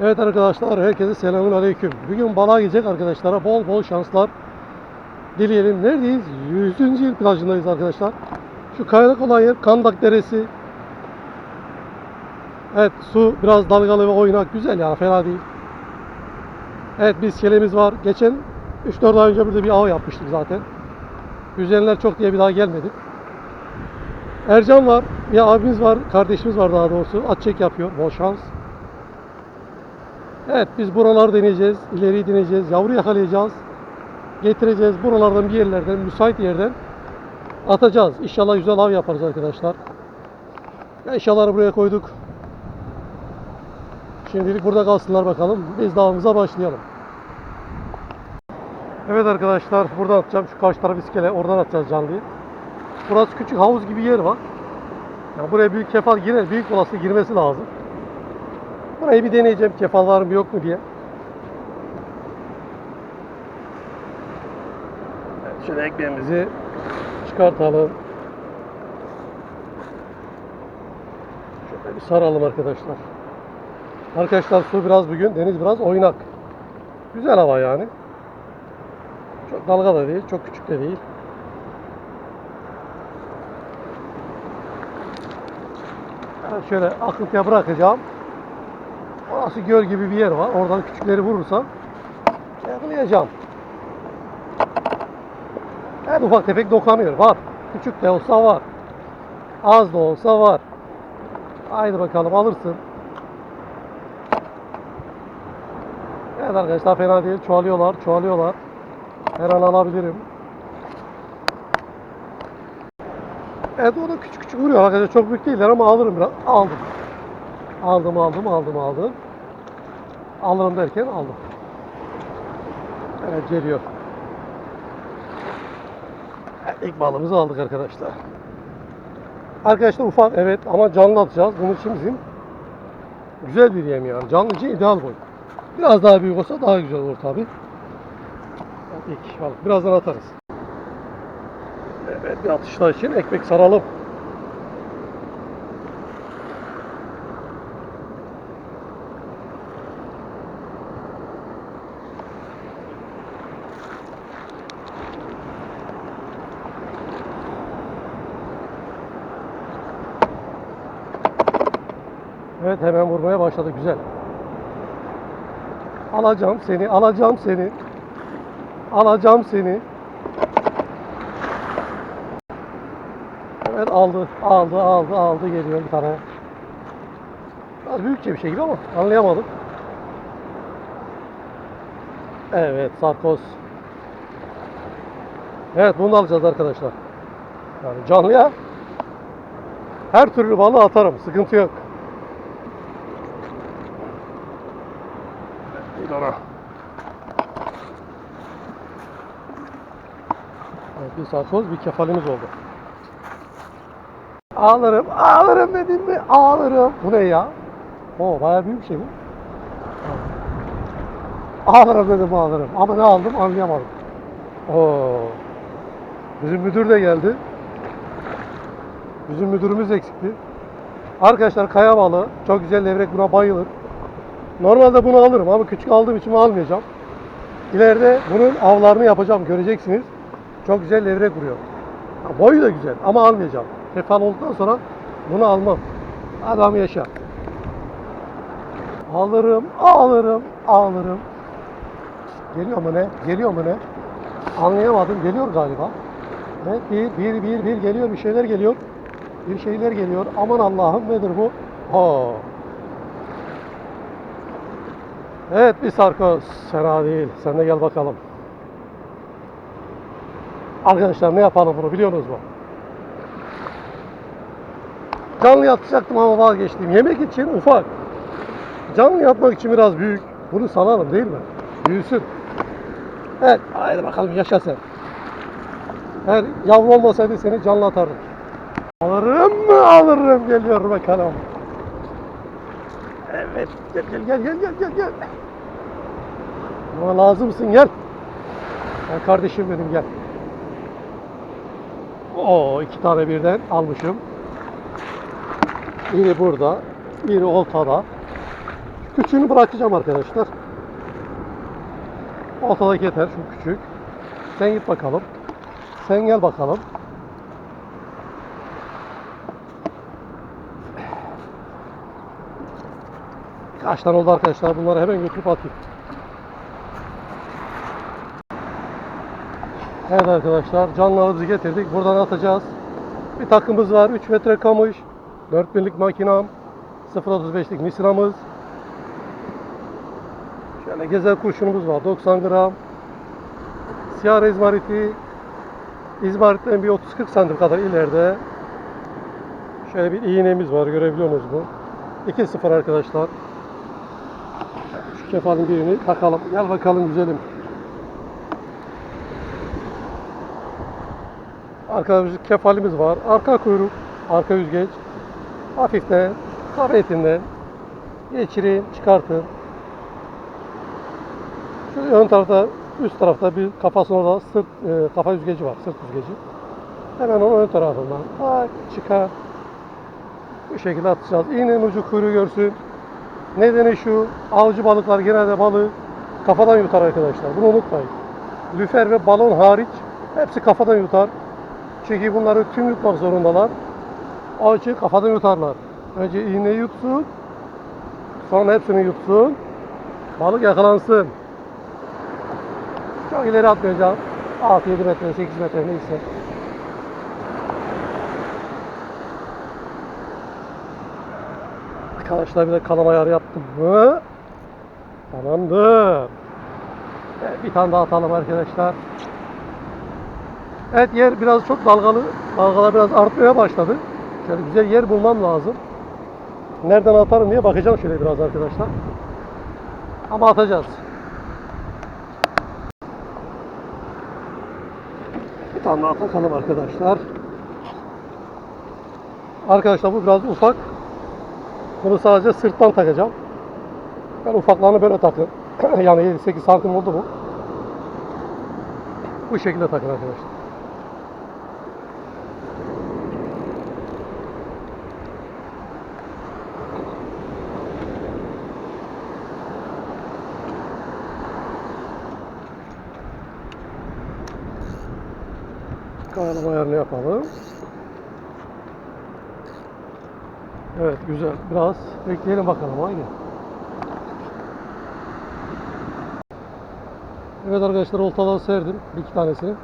Evet arkadaşlar herkese selamun aleyküm. Bugün balığa gidecek arkadaşlara bol bol şanslar dileyelim. Neredeyiz? 100. yıl plajındayız arkadaşlar. Şu kayalık olan yer Kandak Deresi. Evet su biraz dalgalı ve oynak. Güzel yani fena değil. Evet biz kelemiz var. Geçen 3-4 ay önce burada bir av yapmıştık zaten. Yüzenler çok diye bir daha gelmedik. Ercan var. Bir abimiz var. Kardeşimiz var daha doğrusu. At çek yapıyor. Bol şans. Evet biz buraları deneyeceğiz. ileriyi deneyeceğiz. Yavru yakalayacağız. Getireceğiz. Buralardan bir yerlerden, müsait yerden atacağız. İnşallah güzel av yaparız arkadaşlar. Ya buraya koyduk. Şimdilik burada kalsınlar bakalım. Biz de avımıza başlayalım. Evet arkadaşlar buradan atacağım. Şu karşı taraf iskele. Oradan atacağız canlıyı. Burası küçük havuz gibi yer var. Yani buraya büyük kefal girer. Büyük olası girmesi lazım. Burayı bir deneyeceğim. Kefal var mı yok mu diye. Evet, şöyle ekmeğimizi çıkartalım. Şöyle bir saralım arkadaşlar. Arkadaşlar su biraz bugün, deniz biraz oynak. Güzel hava yani. Çok dalga da değil, çok küçük de değil. Ben şöyle akıntıya bırakacağım. Orası göl gibi bir yer var. Oradan küçükleri vurursam yakalayacağım. Evet ufak tefek dokunuyor. Var. Küçük de olsa var. Az da olsa var. Haydi bakalım alırsın. Evet arkadaşlar fena değil. Çoğalıyorlar, çoğalıyorlar. Her an alabilirim. Evet o da küçük küçük vuruyor arkadaşlar. Çok büyük değiller ama alırım biraz. Aldım. Aldım, aldım, aldım, aldım. Alırım derken aldım. Evet geliyor. İlk balımızı aldık arkadaşlar. Arkadaşlar ufak evet ama canlı atacağız. Bunun için bizim güzel bir yem yani. Canlı için ideal boy. Biraz daha büyük olsa daha güzel olur tabi. Evet, ilk. Birazdan atarız. Evet bir atışlar için ekmek saralım. Evet hemen vurmaya başladı güzel. Alacağım seni, alacağım seni. Alacağım seni. Evet aldı, aldı, aldı, aldı geliyor bir tane. Biraz büyükçe bir şey gibi ama anlayamadım. Evet, sarkoz. Evet, bunu alacağız arkadaşlar. Yani canlıya her türlü balığı atarım, sıkıntı yok. Bir ona. Evet, bir sarkoz, bir kefalimiz oldu. Ağlarım, ağlarım dedim mi? Ağlarım. Bu ne ya? O bayağı büyük bir şey bu. Ağlarım dedim ağlarım. Ama ne aldım anlayamadım. Oo. Bizim müdür de geldi. Bizim müdürümüz eksikti. Arkadaşlar kaya balığı. Çok güzel levrek buna bayılır. Normalde bunu alırım ama küçük aldığım için almayacağım. İleride bunun avlarını yapacağım. Göreceksiniz. Çok güzel levrek vuruyor. Ha, Boyu da güzel ama almayacağım. Kefal olduktan sonra bunu almam. Adam yaşa. Alırım, alırım, alırım. Geliyor mu ne? Geliyor mu ne? Anlayamadım. Geliyor galiba. Evet, bir, bir, bir, bir geliyor. Bir şeyler geliyor. Bir şeyler geliyor. Aman Allah'ım nedir bu? Oo. Evet bir sarkoz. Fena değil. Sen de gel bakalım. Arkadaşlar ne yapalım bunu biliyorsunuz mu? Canlı yatacaktım ama vazgeçtim. Yemek için ufak. Canlı yatmak için biraz büyük. Bunu salalım değil mi? Büyüsün. Evet. Haydi bakalım yaşa sen. Eğer yavru olmasaydı seni canlı atardım. Alırım mı alırım geliyor bakalım. Evet gel gel gel gel gel gel gel. Bana lazımsın gel. Gel kardeşim benim gel. Oo iki tane birden almışım. Biri burada, biri oltada. Küçüğünü bırakacağım arkadaşlar. Ortadaki yeter şu küçük. Sen git bakalım. Sen gel bakalım. Kaç tane oldu arkadaşlar? Bunları hemen götürüp atayım. Evet arkadaşlar canlarımızı getirdik. Buradan atacağız. Bir takımız var. 3 metre kamış. 4000'lik makinam. 0.35'lik misinamız. Şöyle gezer kurşunumuz var. 90 gram. Siyah izmariti. İzmaritten bir 30-40 santim kadar ileride. Şöyle bir iğnemiz var. Görebiliyor musunuz bu? 2-0 arkadaşlar. Şu kefalin birini takalım. Gel bakalım güzelim. Bir kefalimiz var. Arka kuyruk, arka yüzgeç. Hafiften, kara etinden geçirin, çıkartın. Şu ön tarafta, üst tarafta bir kafasında da sırt, e, kafa yüzgeci var, sırt yüzgeci. Hemen onun ön tarafından tak, çıkar. Bu şekilde atacağız. İğnenin ucu kuyruğu görsün. Nedeni şu, avcı balıklar genelde balığı kafadan yutar arkadaşlar. Bunu unutmayın. Lüfer ve balon hariç hepsi kafadan yutar. Çünkü bunları tüm yutmak zorundalar. O için kafadan yutarlar. Önce iğneyi yutsun. Sonra hepsini yutsun. Balık yakalansın. Çok ileri atmayacağım. 6-7 metre, 8 metre neyse. Arkadaşlar bir de kalama ayarı yaptım mı? Tamamdır. Bir tane daha atalım arkadaşlar. Evet yer biraz çok dalgalı. Dalgalar biraz artmaya başladı. Şöyle güzel yer bulmam lazım. Nereden atarım diye bakacağım şöyle biraz arkadaşlar. Ama atacağız. Bir tane daha takalım arkadaşlar. Arkadaşlar bu biraz ufak. Bunu sadece sırttan takacağım. Ben ufaklarını böyle takın. yani 7-8 santim oldu bu. Bu şekilde takın arkadaşlar. Kayalama ayarını yapalım. Evet güzel. Biraz bekleyelim bakalım aynı. Evet arkadaşlar oltaları serdim. Bir iki tanesini.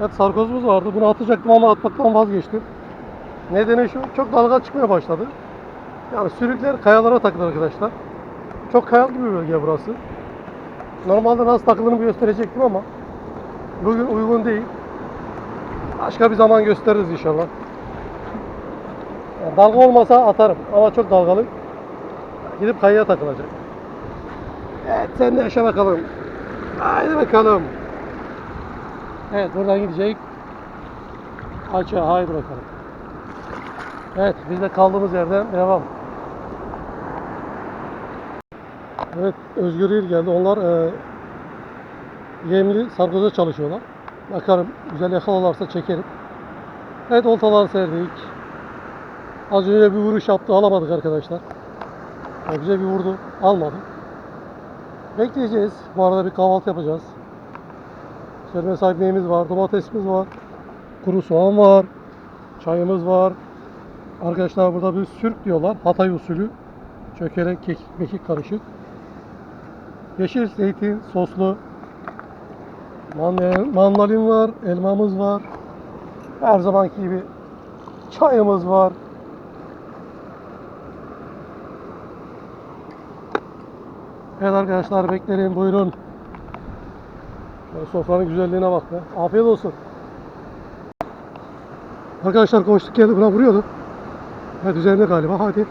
Evet sarkozumuz vardı. Bunu atacaktım ama atmaktan vazgeçtim. Nedeni şu. Çok dalga çıkmaya başladı. Yani sürükler kayalara takılır arkadaşlar. Çok kayalık bir bölge burası. Normalde nasıl takıldığını gösterecektim ama bugün uygun değil. Başka bir zaman gösteririz inşallah. Yani dalga olmasa atarım ama çok dalgalı. Gidip kayaya takılacak. Evet sen de yaşa bakalım. Haydi bakalım. Evet buradan gidecek. Açığa haydi bakalım. Evet biz de kaldığımız yerden devam. Evet Özgür İl geldi. Onlar e, yemli sargoza çalışıyorlar. Bakarım güzel yakalarlarsa çekerim. Evet oltalar serdik. Az önce bir vuruş yaptı alamadık arkadaşlar. O güzel bir vurdu almadı. Bekleyeceğiz. Bu arada bir kahvaltı yapacağız. Serme ekmeğimiz var, domatesimiz var, kuru soğan var, çayımız var. Arkadaşlar burada bir sürk diyorlar. Hatay usulü. Çökelek, kekik, mekik karışık. Yeşil zeytin soslu. Mandalin, mandalin var, elmamız var. Her zamanki gibi çayımız var. Evet arkadaşlar bekleyin buyurun. Şöyle sofranın güzelliğine bak be. Afiyet olsun. Arkadaşlar koştuk geldi buna vuruyordu. Evet üzerinde galiba hadi.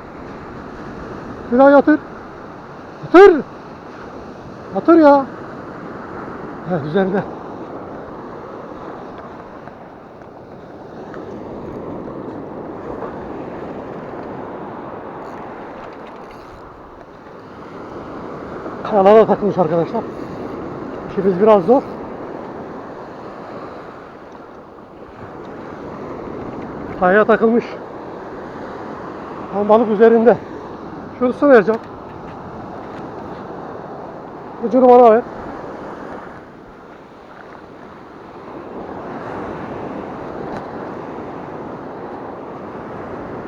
Bir daha yatır. Yatır. Yatır ya. Evet üzerinde. Kayalara takılmış arkadaşlar. İşimiz biraz zor. Kayaya takılmış. Tam balık üzerinde. Tutsana Ercan. Ucunu bana ver.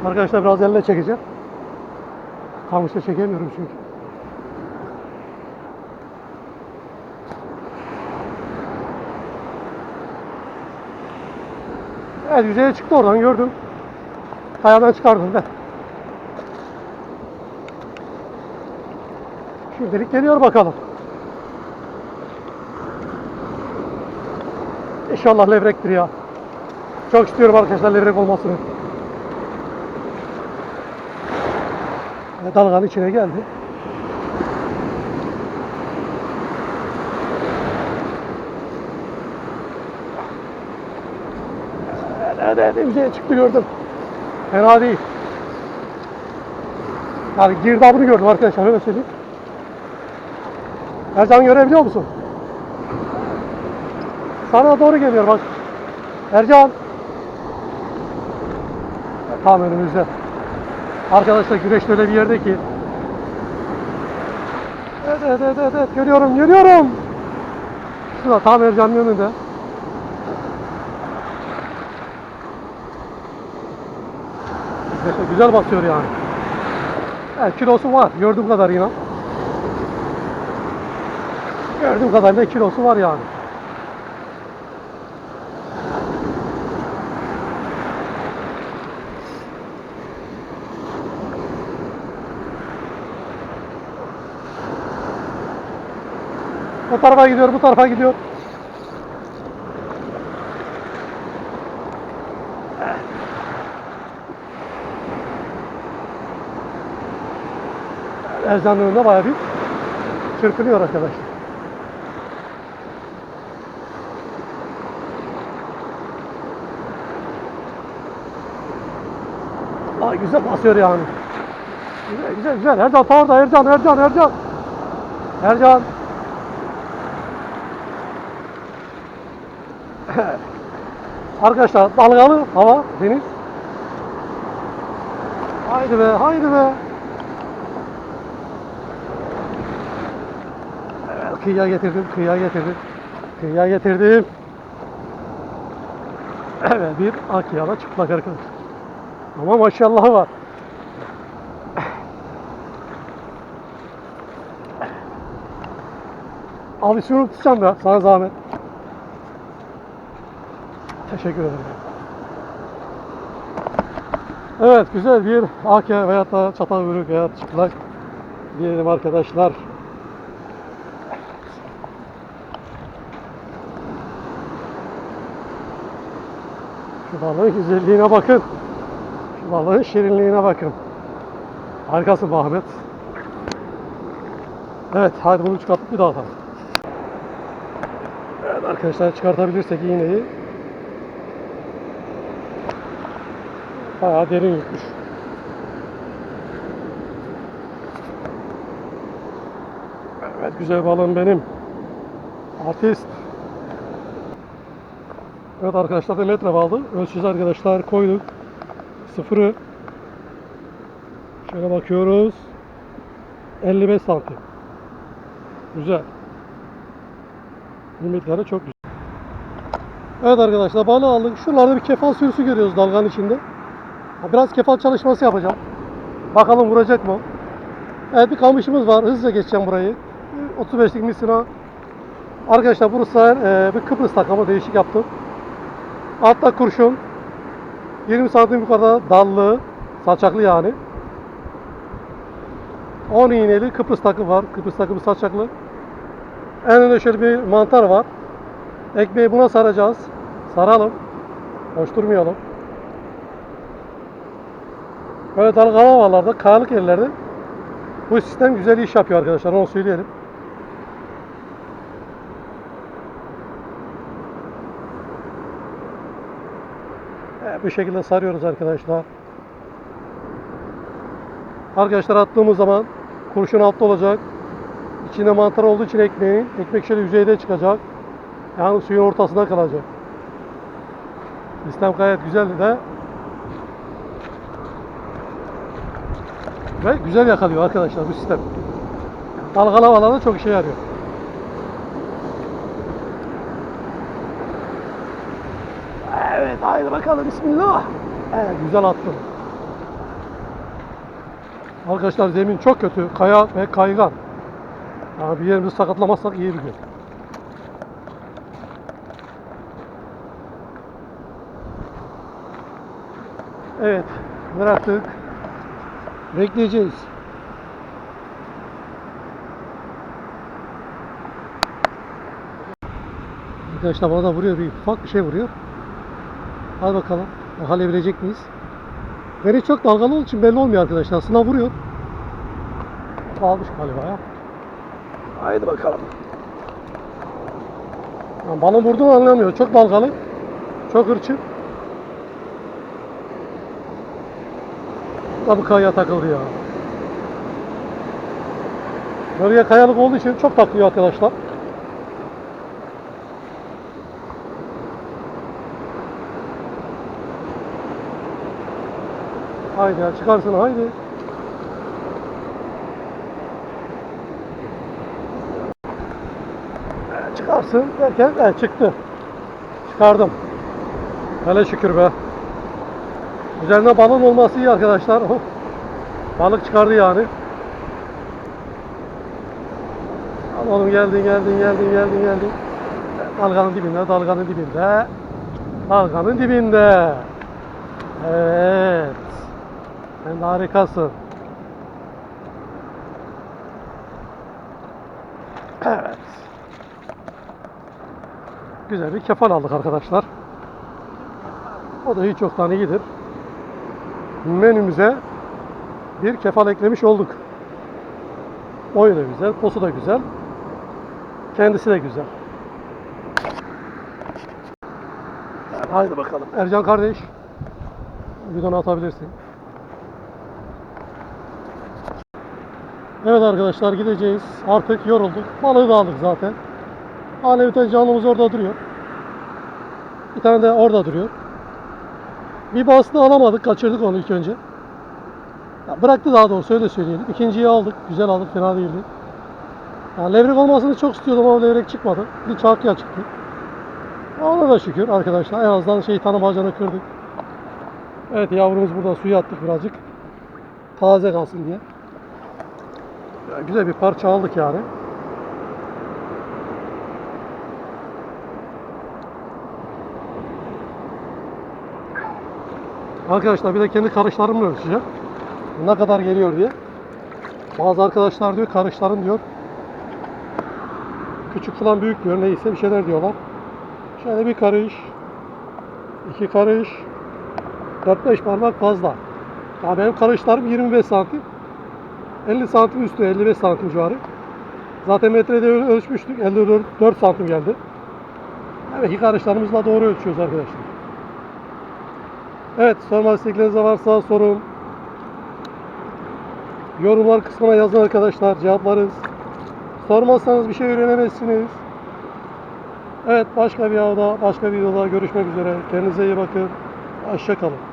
Arkadaşlar biraz elle çekeceğim. Kamışla çekemiyorum çünkü. Evet yüzeye çıktı oradan gördüm. Kayadan çıkardım ben. Şimdilik geliyor bakalım. İnşallah levrektir ya. Çok istiyorum arkadaşlar levrek olmasını. Dalganın içine geldi. Evet, yüzeye çıktı gördüm. Fena değil. Yani girdabını gördüm arkadaşlar öyle söyleyeyim. Ercan görebiliyor musun? Sana doğru geliyor bak. Ercan. Tam önümüzde. Arkadaşlar güreş öyle bir yerde ki. Evet evet evet evet, evet. görüyorum görüyorum. Şurada tam Ercan'ın önünde. Güzel, basıyor yani. Evet, kilosu var gördüğüm kadarıyla. Gördüğüm kadarıyla kilosu var yani. Bu tarafa gidiyor, bu tarafa gidiyor. Ercan'ın önünde bayağı bir çırpınıyor arkadaşlar. Aa, güzel basıyor yani. Güzel güzel güzel. Ercan orada Ercan Ercan Ercan. Ercan. Arkadaşlar dalgalı hava deniz. Haydi be haydi be. Evet, kıyıya getirdim kıyıya getirdim. Kıyıya getirdim. Evet bir akyala çıplak arkadaşlar. Ama maşallah var. Abi şunu tutacağım ya sana zahmet. Teşekkür ederim. Evet güzel bir akya veyahut da çatal börük veya çıplak diyelim arkadaşlar. Şu balığın güzelliğine bakın. Şu balığın şirinliğine bakın. Harikasın Ahmet. Evet hadi bunu çıkartıp bir daha atalım. Evet arkadaşlar çıkartabilirsek iğneyi. Bayağı derin yutmuş. Evet güzel balığım benim. Artist. Evet arkadaşlar da metre aldı. Ölçüsü arkadaşlar koyduk. Sıfırı. Şöyle bakıyoruz. 55 santim. Güzel. Limitleri çok güzel. Evet arkadaşlar balığı aldık. Şuralarda bir kefal sürüsü görüyoruz dalganın içinde. Biraz kefal çalışması yapacağım. Bakalım vuracak mı? Evet bir kamışımız var. Hızlıca geçeceğim burayı. 35'lik misina. Arkadaşlar bu sefer e, bir Kıbrıs takımı değişik yaptım. Altta kurşun. 20 santim yukarıda dallı. Saçaklı yani. 10 iğneli Kıbrıs takım var. Kıbrıs takımı saçaklı. En önde şöyle bir mantar var. Ekmeği buna saracağız. Saralım. Boş durmayalım. Böyle dalgalı havalarda, kayalık yerlerde bu sistem güzel iş yapıyor arkadaşlar. Onu söyleyelim. Evet, bu şekilde sarıyoruz arkadaşlar. Arkadaşlar attığımız zaman kurşun altta olacak. İçinde mantar olduğu için ekmeğin, ekmek şöyle yüzeyde çıkacak. Yani suyun ortasında kalacak. Sistem gayet güzeldi de. Ve güzel yakalıyor arkadaşlar bu sistem. Dalgalı havalarda çok işe yarıyor. Evet haydi bakalım bismillah. Evet güzel attım. Arkadaşlar zemin çok kötü. Kaya ve kaygan. Yani bir yerimizi sakatlamazsak iyi bir gün. Evet bıraktık. Bekleyeceğiz. Arkadaşlar bana da vuruyor bir ufak bir şey vuruyor. Hadi bakalım. Yakalayabilecek miyiz? Deniz çok dalgalı olduğu için belli olmuyor arkadaşlar. Aslında vuruyor. Almış galiba ya. Haydi bakalım. Ya balon vurduğunu anlamıyor. Çok dalgalı. Çok hırçın. Tabii kayaya takıldı ya. Bölge kayalık olduğu için çok takılıyor arkadaşlar. Haydi ya çıkarsın haydi. Çıkarsın derken evet, çıktı. Çıkardım. Hele şükür be. Üzerinde balon olması iyi arkadaşlar. Oh. Balık çıkardı yani. Al oğlum geldin geldin geldin geldin geldin. Dalganın dibinde, dalganın dibinde. Dalganın dibinde. Evet. Sen harikasın. Evet. Güzel bir kefal aldık arkadaşlar. O da hiç yoktan iyidir. Menümüze bir kefal eklemiş olduk. Boyu da güzel, posu da güzel. Kendisi de güzel. Haydi bakalım. Ercan kardeş. Bidonu atabilirsin. Evet arkadaşlar gideceğiz. Artık yorulduk. Balığı da aldık zaten. Hala bir tane canlımız orada duruyor. Bir tane de orada duruyor. Bir bastı alamadık. Kaçırdık onu ilk önce. Ya bıraktı daha doğrusu öyle söyleyelim. İkinciyi aldık. Güzel aldık. Fena değildi. Ya levrek olmasını çok istiyordum ama levrek çıkmadı. Bir çarkıya çıktı. Ona da şükür arkadaşlar. En azından şeytanın bacağını kırdık. Evet yavrumuz burada suya attık birazcık. Taze kalsın diye. Ya güzel bir parça aldık yani. Arkadaşlar bir de kendi karışlarımla ölçeceğim. Ne kadar geliyor diye. Bazı arkadaşlar diyor karışların diyor. Küçük falan büyük diyor neyse bir şeyler diyorlar. Şöyle bir karış. iki karış. 4-5 parmak fazla. Ya benim karışlarım 25 santim. 50 santim üstü 55 santim civarı. Zaten metrede öl- ölçmüştük. 54 santim geldi. Evet iki karışlarımızla doğru ölçüyoruz arkadaşlar. Evet sormak istedikleriniz varsa sorun. Yorumlar kısmına yazın arkadaşlar. Cevaplarız. Sormazsanız bir şey öğrenemezsiniz. Evet başka bir avda, başka bir videoda görüşmek üzere. Kendinize iyi bakın. Hoşça kalın.